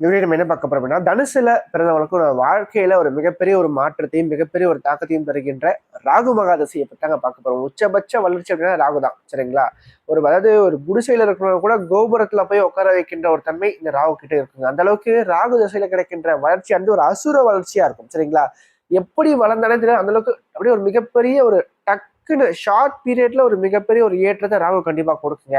இந்த நம்ம என்ன பார்க்க போறோம் அப்படின்னா தனுசுல பிறந்தவங்களுக்கு ஒரு வாழ்க்கையில ஒரு மிகப்பெரிய ஒரு மாற்றத்தையும் மிகப்பெரிய ஒரு தாக்கத்தையும் தருகின்ற ராகு மகாதசியை பற்றி தாங்க பார்க்க போறோம். உச்சபட்ச வளர்ச்சி அப்படின்னா ராகு தான் சரிங்களா? ஒரு அதாவது ஒரு குடிசையில இருக்கிறவங்க கூட கோபுரத்துல போய் உட்கார வைக்கின்ற ஒரு தன்மை இந்த ராகு கிட்ட இருக்குங்க. அந்த அளவுக்கு ராகு தசையில கிடைக்கின்ற வளர்ச்சி வந்து ஒரு அசுர வளர்ச்சியா இருக்கும் சரிங்களா? எப்படி வளர்ந்தாலே தெரியும் அந்த அளவுக்கு அப்படியே ஒரு மிகப்பெரிய ஒரு டக் டக்குன்னு ஷார்ட் பீரியட்ல ஒரு மிகப்பெரிய ஒரு ஏற்றத்தை ராகு கண்டிப்பா கொடுக்குங்க.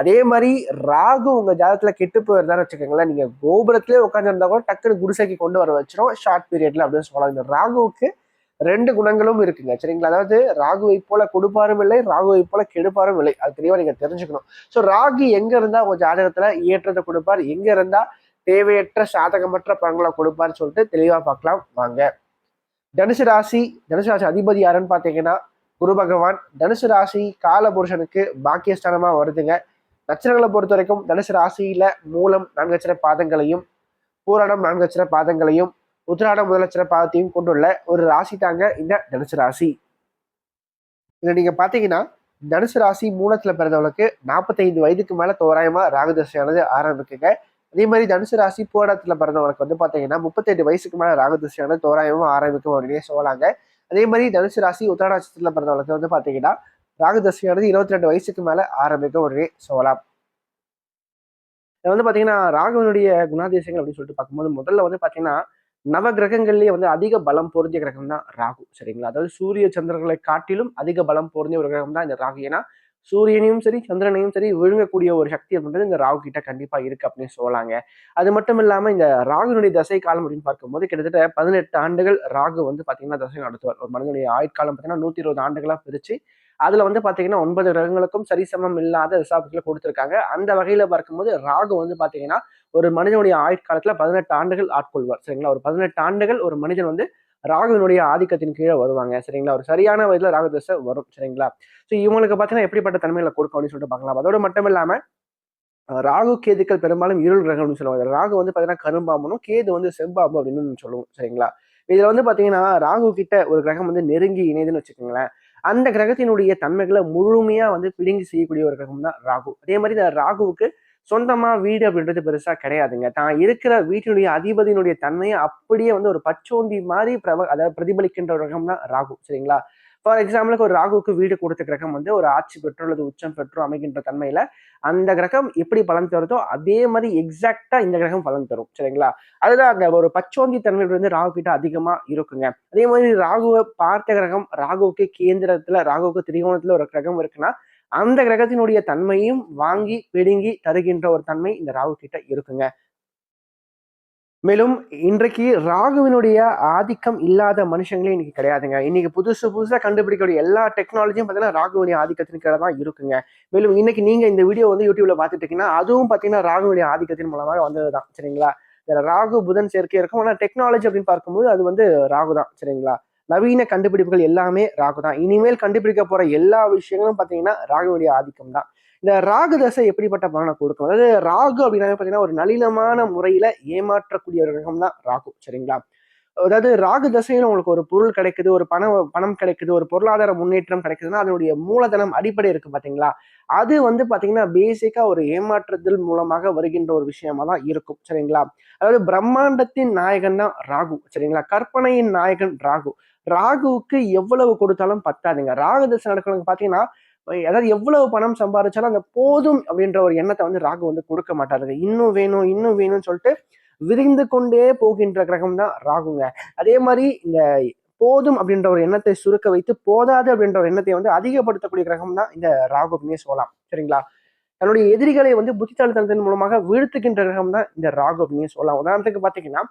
அதே மாதிரி ராகு உங்க ஜாதகத்துல கெட்டு போயிருந்தான்னு வச்சுக்கோங்களேன் நீங்க கோபுரத்திலே உட்காந்துருந்தா கூட டக்குனு குடிசைக்கு கொண்டு வர வச்சிடும் ஷார்ட் பீரியட்ல அப்படின்னு சொல்லலாம். இந்த ராகுவுக்கு ரெண்டு குணங்களும் இருக்குங்க. சரிங்களா? அதாவது ராகுவை போல கொடுப்பாரும் இல்லை ராகுவை போல கெடுப்பாரும் இல்லை. அது தெளிவா நீங்க தெரிஞ்சுக்கணும். ஸோ ராகு எங்க இருந்தா உங்க ஜாதகத்துல ஏற்றத்தை கொடுப்பார்? எங்க இருந்தா தேவையற்ற சாதகமற்ற பங்களை கொடுப்பார்னு சொல்லிட்டு தெளிவா பார்க்கலாம். வாங்க. தனுசு ராசி தனுசு ராசி அதிபதி யாருன்னு பாத்தீங்கன்னா குரு பகவான் தனுசு ராசி காலபுருஷனுக்கு பாக்கியஸ்தானமா வருதுங்க. நட்சத்திரங்களை பொறுத்த வரைக்கும் தனுசு ராசியில மூலம் நான்கு அச்சர பாதங்களையும் பூரணம் நான்கு அச்சர பாதங்களையும் உத்திராடம் முதலட்சர பாதத்தையும் கொண்டுள்ள ஒரு ராசி தாங்க இந்த தனுசு ராசி. இதில் நீங்க பாத்தீங்கன்னா தனுசு ராசி மூலத்துல பிறந்தவங்களுக்கு நாற்பத்தைந்து வயதுக்கு மேல தோராயமா ராகுதசையானது ஆரம்பிக்குங்க. அதே மாதிரி தனுசு ராசி பூரணத்துல பிறந்தவங்களுக்கு வந்து பாத்தீங்கன்னா முப்பத்தெட்டு வயசுக்கு மேல ராகுதசையானது தோராயமா ஆரம்பிக்கும் அப்படின்னே சொல்லலாங்க. அதே மாதிரி தனுசு ராசி பிறந்த பிறந்தவங்களுக்கு வந்து பாத்தீங்கன்னா ராகுதசையானது இருபத்தி ரெண்டு வயசுக்கு மேலே ஆரம்பிக்கும் உடனே சொல்லலாம் இது வந்து பாத்தீங்கன்னா ராகுவனுடைய குணாதிசயங்கள் அப்படின்னு சொல்லிட்டு பார்க்கும்போது முதல்ல வந்து பாத்தீங்கன்னா நவ கிரகங்கள்லயே வந்து அதிக பலம் பொருந்திய கிரகம் தான் ராகு சரிங்களா? அதாவது சூரிய சந்திரர்களை காட்டிலும் அதிக பலம் பொருந்திய ஒரு கிரகம் தான் இந்த ராகு. ஏன்னா சூரியனையும் சரி சந்திரனையும் சரி விழுங்கக்கூடிய ஒரு சக்தி அப்படின்றது இந்த ராகு கிட்ட கண்டிப்பா இருக்கு அப்படின்னு சொல்லலாங்க. அது மட்டும் இல்லாம இந்த ராகுனுடைய தசை காலம் அப்படின்னு பார்க்கும்போது கிட்டத்தட்ட பதினெட்டு ஆண்டுகள் ராகு வந்து பாத்தீங்கன்னா தசை நடத்துவார். ஒரு மனிதனுடைய ஆயுட்காலம் பார்த்தீங்கன்னா நூத்தி இருபது ஆண்டுகளா பிரிச்சு அதுல வந்து பாத்தீங்கன்னா ஒன்பது கிரகங்களுக்கும் சரிசமம் இல்லாத ரிசாபத்துல கொடுத்துருக்காங்க. அந்த வகையில பார்க்கும்போது ராகு வந்து பாத்தீங்கன்னா ஒரு மனிதனுடைய ஆயுட்காலத்துல பதினெட்டு ஆண்டுகள் ஆட்கொள்வார். சரிங்களா? ஒரு பதினெட்டு ஆண்டுகள் ஒரு மனிதன் வந்து ராகுவினுடைய ஆதிக்கத்தின் கீழே வருவாங்க சரிங்களா? ஒரு சரியான வயதுல ராகு தசை வரும் சரிங்களா? ஸோ இவங்களுக்கு பார்த்தீங்கன்னா எப்படிப்பட்ட தன்மைகளை கொடுக்கும் அப்படின்னு சொல்லிட்டு பார்க்கலாம். அதோட மட்டும் இல்லாமல் ராகு கேதுக்கள் பெரும்பாலும் இருள் கிரகம்னு சொல்லுவாங்க. ராகு வந்து பார்த்தீங்கன்னா கரும்பாம்பனும் கேது வந்து செம்பாம்பு அப்படின்னு சொல்லுவோம் சரிங்களா? இதுல வந்து பாத்தீங்கன்னா ராகு கிட்ட ஒரு கிரகம் வந்து நெருங்கி இணைதுன்னு வச்சுக்கோங்களேன். அந்த கிரகத்தினுடைய தன்மைகளை முழுமையா வந்து பிடுங்கி செய்யக்கூடிய ஒரு கிரகம் தான் ராகு. அதே மாதிரி இந்த ராகுவுக்கு சொந்தமா வீடு அப்படின்றது பெருசா கிடையாதுங்க. தான் இருக்கிற வீட்டினுடைய அதிபதியினுடைய தன்மையை அப்படியே வந்து ஒரு பச்சோந்தி மாதிரி பிரப அதாவது பிரதிபலிக்கின்ற ஒரு கிரகம் தான் ராகு சரிங்களா? ஃபார் எக்ஸாம்பிளுக்கு ஒரு ராகுவுக்கு வீடு கொடுத்த கிரகம் வந்து ஒரு ஆட்சி பெற்றோ அல்லது உச்சம் பெற்றோ அமைகின்ற தன்மையில அந்த கிரகம் எப்படி பலன் தருதோ அதே மாதிரி எக்ஸாக்டா இந்த கிரகம் பலன் தரும் சரிங்களா? அதுதான் அந்த ஒரு பச்சோந்தி தன்மை வந்து ராகு கிட்ட அதிகமா இருக்குங்க. அதே மாதிரி ராகுவை பார்த்த கிரகம் ராகுவுக்கு கேந்திரத்துல ராகுவுக்கு திரிகோணத்துல ஒரு கிரகம் இருக்குன்னா அந்த கிரகத்தினுடைய தன்மையும் வாங்கி பிடுங்கி தருகின்ற ஒரு தன்மை இந்த ராகு கிட்ட இருக்குங்க. மேலும் இன்றைக்கு ராகுவினுடைய ஆதிக்கம் இல்லாத மனுஷங்களே இன்னைக்கு கிடையாதுங்க. இன்னைக்கு புதுசு புதுசாக கண்டுபிடிக்கக்கூடிய எல்லா டெக்னாலஜியும் பார்த்தீங்கன்னா ராகுவினுடைய ஆதிக்கத்தின் கீழே தான் இருக்குங்க. மேலும் இன்னைக்கு நீங்க இந்த வீடியோ வந்து யூடியூப்ல பார்த்துட்டு இருக்கீங்கன்னா அதுவும் பார்த்தீங்கன்னா ராகுவினுடைய ஆதிக்கத்தின் மூலமாக வந்தது தான். சரிங்களா? ராகு புதன் சேர்க்கை இருக்கும். ஆனால் டெக்னாலஜி அப்படின்னு பார்க்கும்போது அது வந்து ராகு தான். சரிங்களா? நவீன கண்டுபிடிப்புகள் எல்லாமே ராகு தான். இனிமேல் கண்டுபிடிக்க போற எல்லா விஷயங்களும் பார்த்தீங்கன்னா ராகுனுடைய ஆதிக்கம் தான். இந்த ராகு தசை எப்படிப்பட்ட பலனை கொடுக்கும்? அதாவது ராகு அப்படின்னாவே பார்த்தீங்கன்னா ஒரு நளினமான முறையில ஏமாற்றக்கூடிய ஒரு கிரகம் தான் ராகு. சரிங்களா? அதாவது ராகு தசையில உங்களுக்கு ஒரு பொருள் கிடைக்குது ஒரு பணம் பணம் கிடைக்குது ஒரு பொருளாதார முன்னேற்றம் கிடைக்குதுன்னா அதனுடைய மூலதனம் அடிப்படை இருக்கு பாத்தீங்களா? அது வந்து பாத்தீங்கன்னா பேசிக்கா ஒரு ஏமாற்றுதல் மூலமாக வருகின்ற ஒரு விஷயமா தான் இருக்கும். சரிங்களா? அதாவது பிரம்மாண்டத்தின் நாயகன் தான் ராகு. சரிங்களா? கற்பனையின் நாயகன் ராகு. ராகுவுக்கு எவ்வளவு கொடுத்தாலும் பத்தாதுங்க. ராகு தசை நடக்கிறவங்க பார்த்தீங்கன்னா அதாவது எவ்வளவு பணம் சம்பாதிச்சாலும் அந்த போதும் அப்படின்ற ஒரு எண்ணத்தை வந்து ராகு வந்து கொடுக்க மாட்டாருங்க. இன்னும் வேணும் இன்னும் வேணும்னு சொல்லிட்டு விரிந்து கொண்டே போகின்ற கிரகம் தான் ராகுங்க. அதே மாதிரி இந்த போதும் அப்படின்ற ஒரு எண்ணத்தை சுருக்க வைத்து போதாது அப்படின்ற ஒரு எண்ணத்தை வந்து அதிகப்படுத்தக்கூடிய கிரகம் தான் இந்த ராகு அப்படின்னே சொல்லலாம். சரிங்களா? தன்னுடைய எதிரிகளை வந்து புத்திசாலித்தனத்தின் மூலமாக வீழ்த்துக்கின்ற கிரகம் தான் இந்த ராகு அப்படின்னு சொல்லலாம். உதாரணத்துக்கு பார்த்தீங்கன்னா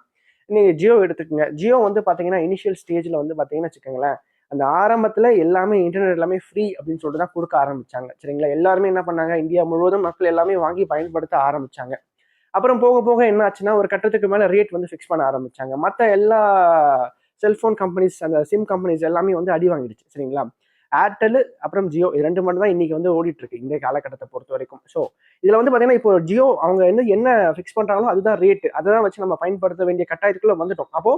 நீங்க ஜியோ எடுத்துக்கோங்க. ஜியோ வந்து பார்த்தீங்கன்னா இனிஷியல் ஸ்டேஜில் வந்து பார்த்தீங்கன்னா வச்சுக்கோங்களேன் அந்த ஆரம்பத்தில் எல்லாமே இன்டர்நெட் எல்லாமே ஃப்ரீ அப்படின்னு சொல்லிட்டு தான் கொடுக்க ஆரம்பிச்சாங்க. சரிங்களா? எல்லாருமே என்ன பண்ணாங்க? இந்தியா முழுவதும் மக்கள் எல்லாமே வாங்கி பயன்படுத்த ஆரம்பிச்சாங்க. அப்புறம் போக போக என்ன ஆச்சுன்னா ஒரு கட்டத்துக்கு மேலே ரேட் வந்து ஃபிக்ஸ் பண்ண ஆரம்பிச்சாங்க. மற்ற எல்லா செல்ஃபோன் கம்பெனிஸ் அந்த சிம் கம்பெனிஸ் எல்லாமே வந்து அடி வாங்கிடுச்சு. சரிங்களா? ஏர்டெல் அப்புறம் ஜியோ இது ரெண்டு மட்டும் தான் இன்னைக்கு வந்து ஓடிட்டு இருக்கு இந்த காலகட்டத்தை பொறுத்த வரைக்கும். ஸோ இதுல வந்து பாத்தீங்கன்னா இப்போ ஜியோ அவங்க வந்து என்ன ஃபிக்ஸ் பண்றாங்களோ அதுதான் ரேட்டு அதை தான் வச்சு நம்ம பயன்படுத்த வேண்டிய கட்டாயத்துக்குள்ள வந்துட்டோம். அப்போ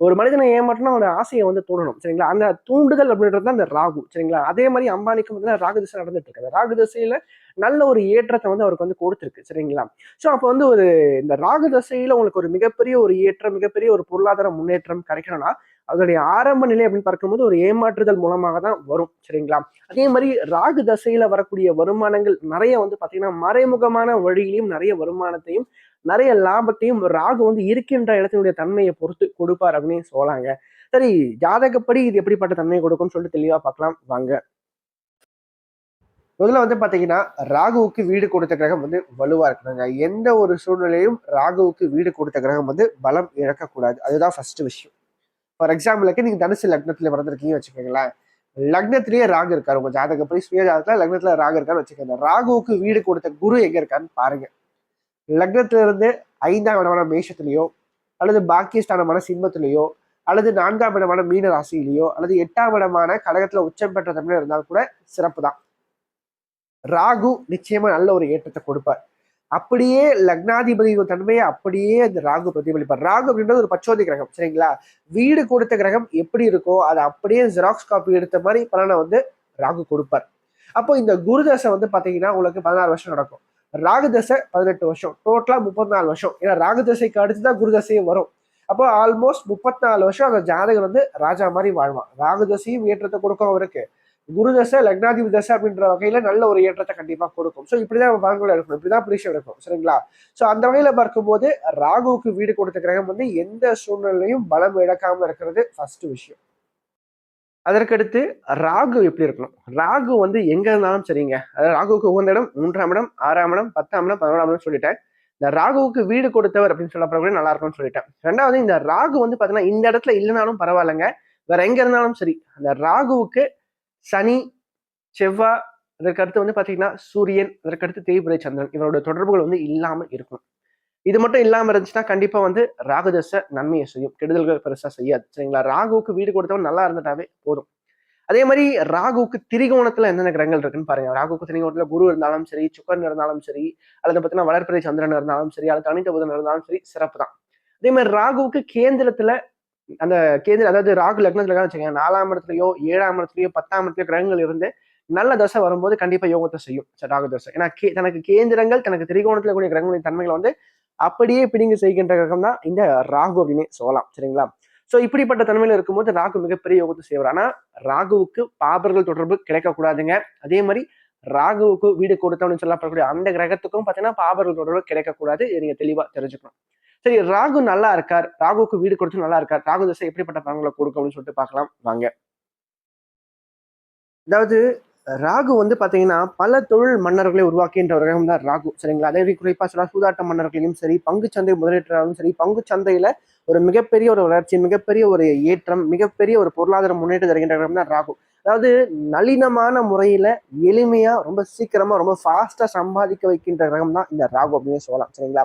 ஒரு மனிதனை ஏமாற்றினா அவனோட ஆசையை வந்து தூண்டணும் சரிங்களா? அந்த தூண்டுதல் அப்படின்றது தான் அந்த ராகு சரிங்களா? அதே மாதிரி அம்பானிக்கும் வந்து ராகு திசை நடந்துட்டு இருக்கு. அந்த ராகு திசையில நல்ல ஒரு ஏற்றத்தை வந்து அவருக்கு வந்து கொடுத்துருக்கு சரிங்களா? ஸோ அப்போ வந்து ஒரு இந்த ராகு தசையில உங்களுக்கு ஒரு மிகப்பெரிய ஒரு ஏற்றம் மிகப்பெரிய ஒரு பொருளாதார முன்னேற்றம் கிடைக்கணும்னா அதனுடைய ஆரம்ப நிலை அப்படின்னு பார்க்கும்போது ஒரு ஏமாற்றுதல் மூலமாக தான் வரும் சரிங்களா? அதே மாதிரி ராகு தசையில வரக்கூடிய வருமானங்கள் நிறைய வந்து பாத்தீங்கன்னா மறைமுகமான வழியிலையும் நிறைய வருமானத்தையும் நிறைய லாபத்தையும் ராகு வந்து இருக்கின்ற இடத்தினுடைய தன்மையை பொறுத்து கொடுப்பார் அப்படின்னு சொல்லாங்க சரி ஜாதகப்படி இது எப்படிப்பட்ட தன்மையை கொடுக்கும்னு சொல்லிட்டு தெளிவா பார்க்கலாம். வாங்க. முதல்ல வந்து பாத்தீங்கன்னா ராகுவுக்கு வீடு கொடுத்த கிரகம் வந்து வலுவா இருக்கிறாங்க எந்த ஒரு சூழ்நிலையும் ராகுவுக்கு வீடு கொடுத்த கிரகம் வந்து பலம் இழக்கக்கூடாது. அதுதான் ஃபர்ஸ்ட் விஷயம். ஃபார் எக்ஸாம்பிளுக்கு நீங்க தனுசு லக்னத்துல பிறந்திருக்கீங்கன்னு வச்சுக்கோங்களேன். லக்னத்திலேயே ராகு இருக்காரு உங்க ஜாதகப்படி சுய ஜாதகத்துல லக்னத்துல ராகு இருக்காருன்னு வச்சுக்கோங்க. ராகுவுக்கு வீடு கொடுத்த குரு எங்க இருக்கான்னு பாருங்க. லக்னத்துல இருந்து ஐந்தாம் இடமான மேஷத்திலேயோ அல்லது பாக்கியஸ்தானமான சிம்மத்திலேயோ அல்லது நான்காம் இடமான மீன ராசியிலேயோ அல்லது எட்டாம் இடமான கடகத்துல உச்சம் பெற்ற தமிழர் இருந்தால் கூட சிறப்பு தான் ராகு நிச்சயமா நல்ல ஒரு ஏற்றத்தை கொடுப்பார். அப்படியே லக்னாதிபதி தன்மையை அப்படியே அந்த ராகு பிரதிபலிப்பார். ராகு அப்படின்றது ஒரு பச்சோதி கிரகம் சரிங்களா? வீடு கொடுத்த கிரகம் எப்படி இருக்கோ அதை அப்படியே ஜெராக்ஸ் காப்பி எடுத்த மாதிரி பலனை வந்து ராகு கொடுப்பார். அப்போ இந்த குருதசை வந்து பார்த்தீங்கன்னா உங்களுக்கு பதினாறு வருஷம் நடக்கும். ராகு தசை பதினெட்டு வருஷம். டோட்டலா முப்பத்தி நாலு வருஷம். ஏன்னா ராகு தசைக்கு அடுத்துதான் குரு தசையும் வரும். அப்போ ஆல்மோஸ்ட் முப்பத்தி நாலு வருஷம் அந்த ஜாதகர் வந்து ராஜா மாதிரி வாழ்வான். ராகு தசையும் ஏற்றத்தை கொடுக்கும் அவருக்கு. குரு தசை லக்னாதிபதி தசை அப்படின்ற வகையில நல்ல ஒரு ஏற்றத்தை கண்டிப்பா கொடுக்கும். ஸோ இப்படிதான் நம்ம பலன்கள் எடுக்கணும். இப்படிதான் பிரிஷம் எடுக்கும் சரிங்களா? ஸோ அந்த வகையில பார்க்கும்போது ராகுவுக்கு வீடு கொடுத்த கிரகம் வந்து எந்த சூழ்நிலையும் பலம் இழக்காம இருக்கிறது ஃபர்ஸ்ட் விஷயம். அதற்கடுத்து ராகு எப்படி இருக்கணும்? ராகு வந்து எங்க இருந்தாலும் சரிங்க. அதாவது ராகுவுக்கு உகந்த இடம் மூன்றாம் இடம் ஆறாம் இடம் பத்தாம் இடம் பதினோராம் இடம் சொல்லிட்டேன். இந்த ராகுவுக்கு வீடு கொடுத்தவர் அப்படின்னு சொல்லப்படக்கூடிய நல்லா இருக்கும்னு சொல்லிட்டேன். ரெண்டாவது இந்த ராகு வந்து பாத்தீங்கன்னா இந்த இடத்துல இல்லைனாலும் பரவாயில்லைங்க. வேற எங்க இருந்தாலும் சரி. அந்த ராகுவுக்கு சனி செவ்வாய் அதற்கடுத்து வந்து பார்த்தீங்கன்னா சூரியன் அதற்கடுத்து தேய்பிரை சந்திரன். இவரோட தொடர்புகள் வந்து இல்லாமல் இருக்கும். இது மட்டும் இல்லாமல் இருந்துச்சுன்னா கண்டிப்பாக வந்து ராகுதசை நன்மையை செய்யும். கெடுதல்கள் பெருசாக செய்யாது. சரிங்களா? ராகுவுக்கு வீடு கொடுத்தவன் நல்லா இருந்துட்டாவே போதும். அதே மாதிரி ராகுவுக்கு திரிகோணத்தில் என்னென்ன கிரகங்கள் இருக்குன்னு பாருங்க. ராகுவுக்கு திரிகோணத்தில் குரு இருந்தாலும் சரி சுக்கரன் இருந்தாலும் சரி அல்லது பார்த்தீங்கன்னா வளர்ப்பிறை சந்திரன் இருந்தாலும் சரி அல்லது தனித்த புதன் இருந்தாலும் சரி சிறப்பு தான். அதே மாதிரி ராகுவுக்கு கேந்திரத்தில் அந்த கேந்திர அதாவது ராகு லக்னத்துல வச்சுக்கோங்க. நாலாம் இடத்துலயோ ஏழாம் இடத்துலயோ பத்தாம் இடத்துலயோ கிரகங்கள் இருந்து நல்ல தசை வரும்போது கண்டிப்பா யோகத்தை செய்யும். ராகு தசை. ஏன்னா கே தனக்கு கேந்திரங்கள் தனக்கு திரிகோணத்துல கூடிய கிரகங்களின் தன்மைகளை வந்து அப்படியே பிடிங்கு செய்கின்ற கிரகம் தான் இந்த ராகு அப்படின்னு சொல்லலாம். சரிங்களா? சோ இப்படிப்பட்ட தன்மையில இருக்கும்போது ராகு மிகப்பெரிய யோகத்தை செய்வார். ஆனா ராகுவுக்கு பாபர்கள் தொடர்பு கிடைக்கக்கூடாதுங்க. அதே மாதிரி ராகுவுக்கு வீடு கொடுத்தோம்னு சொல்லப்படக்கூடிய அந்த கிரகத்துக்கும் பார்த்தீங்கன்னா பாபர்கள் தொடர்பு கிடைக்கக்கூடாது. இதை நீங்க தெளிவா தெரிஞ்சுக்கணும். சரி ராகு நல்லா இருக்கார். ராகுவுக்கு வீடு கொடுத்து நல்லா இருக்கார். ராகு தசை எப்படிப்பட்ட பலன்களை கொடுக்கும் அப்படின்னு சொல்லிட்டு பார்க்கலாம். வாங்க. அதாவது ராகு வந்து பார்த்தீங்கன்னா பல தொழில் மன்னர்களை உருவாக்கின்ற ஒரு கிரகம் தான் ராகு சரிங்களா? அதே குறிப்பாக சொல்ல சூதாட்ட மன்னர்களையும் சரி பங்கு சந்தை முதலீட்டாளரும் சரி பங்கு சந்தையில் ஒரு மிகப்பெரிய ஒரு வளர்ச்சி மிகப்பெரிய ஒரு ஏற்றம் மிகப்பெரிய ஒரு பொருளாதார முன்னேற்றம் தருகின்ற கிரகம் தான் ராகு. அதாவது நளினமான முறையில் எளிமையாக ரொம்ப சீக்கிரமாக ரொம்ப ஃபாஸ்ட்டாக சம்பாதிக்க வைக்கின்ற கிரகம் தான் இந்த ராகு அப்படின்னு சொல்லலாம் சரிங்களா?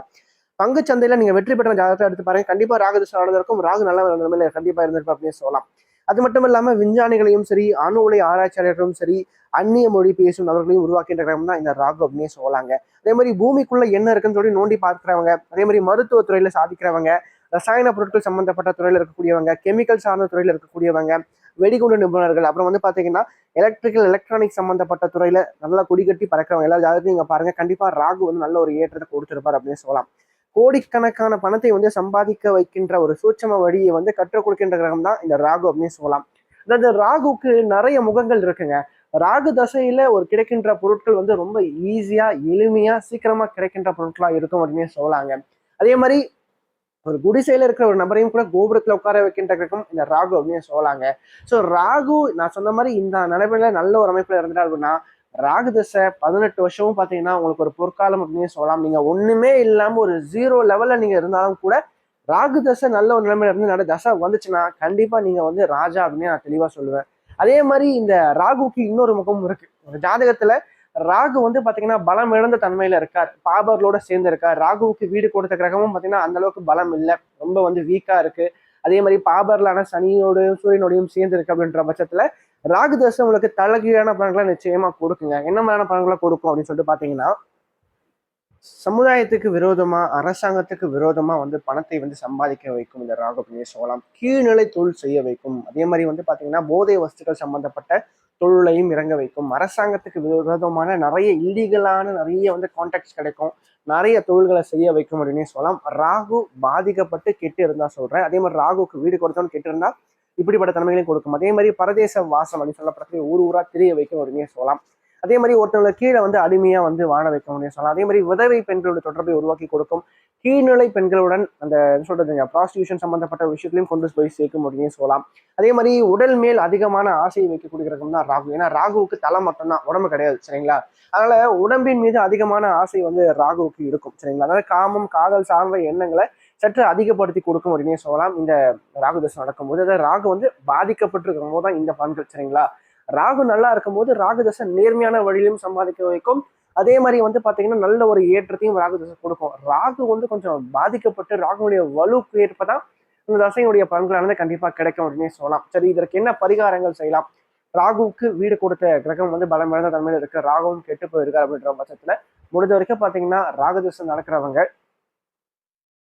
பங்கு சந்தையில் நீங்கள் வெற்றி பெற்ற ஜாதகத்தை எடுத்து பாருங்க. கண்டிப்பாக ராகு திசை நடந்திருக்கும். ராகு நல்ல கண்டிப்பாக கண்டிப்பா இருந்திருக்கும் அப்படின்னு சொல்லலாம். அது மட்டும் இல்லாமல் விஞ்ஞானிகளையும் சரி அணு உலை ஆராய்ச்சியாளர்களும் சரி அந்நிய மொழி பேசும் நபர்களையும் உருவாக்கின்ற கிரகம் தான் இந்த ராகு அப்படின்னு சொல்லலாங்க. அதே மாதிரி பூமிக்குள்ள என்ன இருக்குன்னு சொல்லி நோண்டி பார்க்குறவங்க அதே மாதிரி மருத்துவ துறையில சாதிக்கிறவங்க ரசாயன பொருட்கள் சம்பந்தப்பட்ட துறையில இருக்கக்கூடியவங்க கெமிக்கல் சார்ந்த துறையில இருக்கக்கூடியவங்க வெடிகுண்டு நிபுணர்கள் அப்புறம் வந்து பாத்தீங்கன்னா எலக்ட்ரிக்கல் எலக்ட்ரானிக் சம்பந்தப்பட்ட துறையில நல்லா கொடிகட்டி பறக்கிறவங்க எல்லா ஜாதகத்தையும் நீங்க பாருங்க. கண்டிப்பா ராகு வந்து நல்ல ஒரு ஏற்றத்தை கொடுத்துருப்பார் அப்படின்னு சொல்லலாம். கோடிக்கணக்கான பணத்தை வந்து சம்பாதிக்க வைக்கின்ற ஒரு சூட்சம வழியை வந்து கற்றுக் கொடுக்கின்ற கிரகம் தான் இந்த ராகு அப்படின்னு சொல்லலாம். அதாவது ராகுக்கு நிறைய முகங்கள் இருக்குங்க. ராகு தசையில ஒரு கிடைக்கின்ற பொருட்கள் வந்து ரொம்ப ஈஸியா எளிமையா சீக்கிரமா கிடைக்கின்ற பொருட்களா இருக்கும் அப்படின்னு சொல்லலாங்க. அதே மாதிரி ஒரு குடிசையில இருக்கிற ஒரு நபரையும் கூட கோபுரத்துல உட்கார வைக்கின்ற கிரகம் இந்த ராகு அப்படின்னு சொல்லலாங்க. ஸோ ராகு நான் சொன்ன மாதிரி இந்த நிலைமையில நல்ல ஒரு அமைப்புல இருந்தா அப்படின்னா ராகு தசை பதினெட்டு வருஷமும் பார்த்தீங்கன்னா உங்களுக்கு ஒரு பொற்காலம் அப்படின்னு சொல்லலாம். நீங்கள் ஒன்றுமே இல்லாமல் ஒரு ஜீரோ லெவலில் நீங்கள் இருந்தாலும் கூட ராகு தசை நல்ல ஒரு நிலைமையில இருந்து நட தசை வந்துச்சுன்னா கண்டிப்பாக நீங்கள் வந்து ராஜா அப்படின்னு நான் தெளிவாக சொல்லுவேன். அதே மாதிரி இந்த ராகுக்கு இன்னொரு முகமும் இருக்கு. ஒரு ஜாதகத்தில் ராகு வந்து பார்த்தீங்கன்னா பலம் இழந்த தன்மையில் இருக்கார். பாபர்களோட சேர்ந்து இருக்கார். ராகுவுக்கு வீடு கொடுத்த கிரகமும் பார்த்தீங்கன்னா அந்த அளவுக்கு பலம் இல்லை. ரொம்ப வந்து வீக்காக இருக்கு. அதே மாதிரி பாபர்லான சனியோடையும் சூரியனோடையும் சேர்ந்து இருக்கு அப்படின்ற பட்சத்தில் ராகு தசை உங்களுக்கு தலகீழான பலன்களை நிச்சயமா கொடுக்குங்க. என்ன மாதிரியான பலன்களை கொடுக்கும் அப்படின்னு சொல்லிட்டு பாத்தீங்கன்னா சமுதாயத்துக்கு விரோதமா அரசாங்கத்துக்கு விரோதமா வந்து பணத்தை வந்து சம்பாதிக்க வைக்கும் இந்த ராகு அப்படின்னு சொல்லலாம். கீழ்நிலை தொழில் செய்ய வைக்கும். அதே மாதிரி வந்து பாத்தீங்கன்னா போதை வஸ்துக்கள் சம்பந்தப்பட்ட தொழிலையும் இறங்க வைக்கும். அரசாங்கத்துக்கு விரோதமான நிறைய இல்லீகலான நிறைய வந்து கான்டாக்ட்ஸ் கிடைக்கும். நிறைய தொழில்களை செய்ய வைக்கும் அப்படின்னே சொல்லலாம். ராகு பாதிக்கப்பட்டு கெட்டு இருந்தா சொல்றேன். அதே மாதிரி ராகுக்கு வீடு கொடுத்தவன் கெட்டு இருந்தா இப்படிப்பட்ட தன்மைகளையும் கொடுக்கும். அதே மாதிரி பரதேச வாசம் அப்படின்னு சொல்லப்படக்கூடிய ஊர் ஊரா தெரிய வைக்கும் அப்படின்னே சொல்லலாம். அதே மாதிரி ஒருத்தவங்களை கீழே வந்து அடிமையா வந்து வாழ வைக்க முடியும் சொல்லலாம். அதே மாதிரி விதவை பெண்களோட தொடர்பை உருவாக்கி கொடுக்கும். கீழ்நிலை பெண்களுடன் அந்த என்ன சொல்றதுங்க ப்ராஸ்டியூஷன் சம்பந்தப்பட்ட விஷயத்திலையும் கொண்டு போய் சேர்க்க முடியும் சொல்லலாம். அதே மாதிரி உடல் மேல் அதிகமான ஆசையை வைக்கக்கூடிய கிரகம் தான் ராகு. ஏன்னா ராகுவுக்கு தலை மட்டும்தான் உடம்பு கிடையாது சரிங்களா? அதனால உடம்பின் மீது அதிகமான ஆசை வந்து ராகுவுக்கு இருக்கும் சரிங்களா? அதனால காமம் காதல் சார்ந்த எண்ணங்களை சற்று அதிகப்படுத்தி கொடுக்கும் அப்படின்னே சொல்லலாம். இந்த ராகு தசை நடக்கும்போது அதாவது ராகு வந்து பாதிக்கப்பட்டிருக்கும் போது தான் இந்த பலன்கள் சரிங்களா? ராகு நல்லா இருக்கும்போது ராகு தசை நேர்மையான வழியிலும் சம்பாதிக்க வைக்கும். அதே மாதிரி வந்து பாத்தீங்கன்னா நல்ல ஒரு ஏற்றத்தையும் ராகு தசை கொடுக்கும். ராகு வந்து கொஞ்சம் பாதிக்கப்பட்டு ராகுனுடைய வலுக்கு ஏற்பதான் இந்த தசையுடைய பலன்களானது கண்டிப்பா கிடைக்கும் அப்படின்னே சொல்லலாம். சரி இதற்கு என்ன பரிகாரங்கள் செய்யலாம்? ராகுவுக்கு வீடு கொடுத்த கிரகம் வந்து பலம் இழந்த தன்மையில் இருக்கு. ராகுவும் கெட்டு போயிருக்காரு அப்படின்ற பட்சத்துல முடிஞ்ச வரைக்கும் பாத்தீங்கன்னா ராகுதசம் நடக்கிறவங்க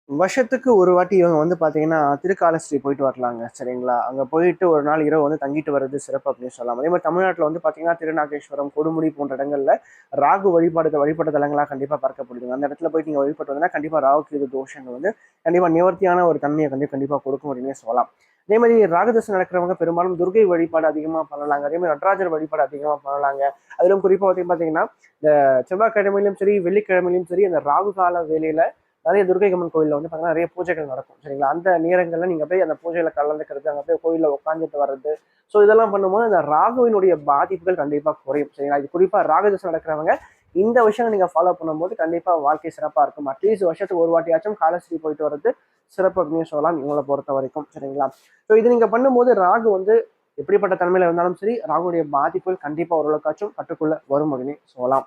வருஷத்துக்கு ஒரு வாட்டி இவங்க வந்து பார்த்தீங்கன்னா திருக்காலஸ்ரீ போயிட்டு வரலாங்க சரிங்களா? அங்கே போயிட்டு ஒரு நாள் இரவு வந்து தங்கிட்டு வர்றது சிறப்பு அப்படின்னு சொல்லலாம். அதே மாதிரி தமிழ்நாட்டில் வந்து பார்த்தீங்கன்னா திருநாகேஸ்வரம் கொடுமுடி போன்ற இடங்களில் ராகு வழிபாடு வழிபட்ட தலங்களா கண்டிப்பாக பார்க்கப்படுதுங்க. அந்த இடத்துல போயிட்டு நீங்கள் வழிபட்டு வந்தீங்கன்னா கண்டிப்பாக ராகுக்கு இது தோஷங்கள் வந்து கண்டிப்பாக நிவர்த்தியான ஒரு தன்மையை கண்டிப்பாக கண்டிப்பாக கொடுக்கும் அப்படின்னு சொல்லலாம். அதே மாதிரி ராகதசம் நடக்கிறவங்க பெரும்பாலும் துர்கை வழிபாடு அதிகமாக பண்ணலாங்க. அதே மாதிரி நடராஜர் வழிபாடு அதிகமாக பண்ணலாங்க. அதிலும் குறிப்பாக பார்த்தீங்கன்னா இந்த செவ்வாய்க்கிழமையிலும் சரி வெள்ளிக்கிழமையிலும் சரி அந்த ராகு கால வேலையில நிறைய துர்கை அம்மன் கோயிலில் வந்து பார்த்தீங்கன்னா நிறைய பூஜைகள் நடக்கும் சரிங்களா? அந்த நேரங்களில் நீங்கள் போய் அந்த பூஜையில் கலந்துக்கிறது அங்கே போய் கோயிலில் உட்காந்துட்டு வர்றது. ஸோ இதெல்லாம் பண்ணும்போது அந்த ராகுவினுடைய பாதிப்புகள் கண்டிப்பாக குறையும் சரிங்களா? இது குறிப்பாக ராகதசம் நடக்கிறவங்க இந்த விஷயம் நீங்கள் ஃபாலோ பண்ணும்போது கண்டிப்பாக வாழ்க்கை சிறப்பாக இருக்கும். அட்லீஸ்ட் வருஷத்துக்கு ஒரு வாட்டியாச்சும் காலஸ்ரீ போயிட்டு வர்றது சிறப்பு அப்படின்னு சொல்லலாம் இவங்களை பொறுத்த வரைக்கும் சரிங்களா? ஸோ இது நீங்கள் பண்ணும்போது ராகு வந்து எப்படிப்பட்ட தன்மையில் இருந்தாலும் சரி ராகுடைய பாதிப்புகள் கண்டிப்பாக ஓரளவுக்காச்சும் கட்டுக்குள்ளே வரும் அப்படின்னு சொல்லலாம்.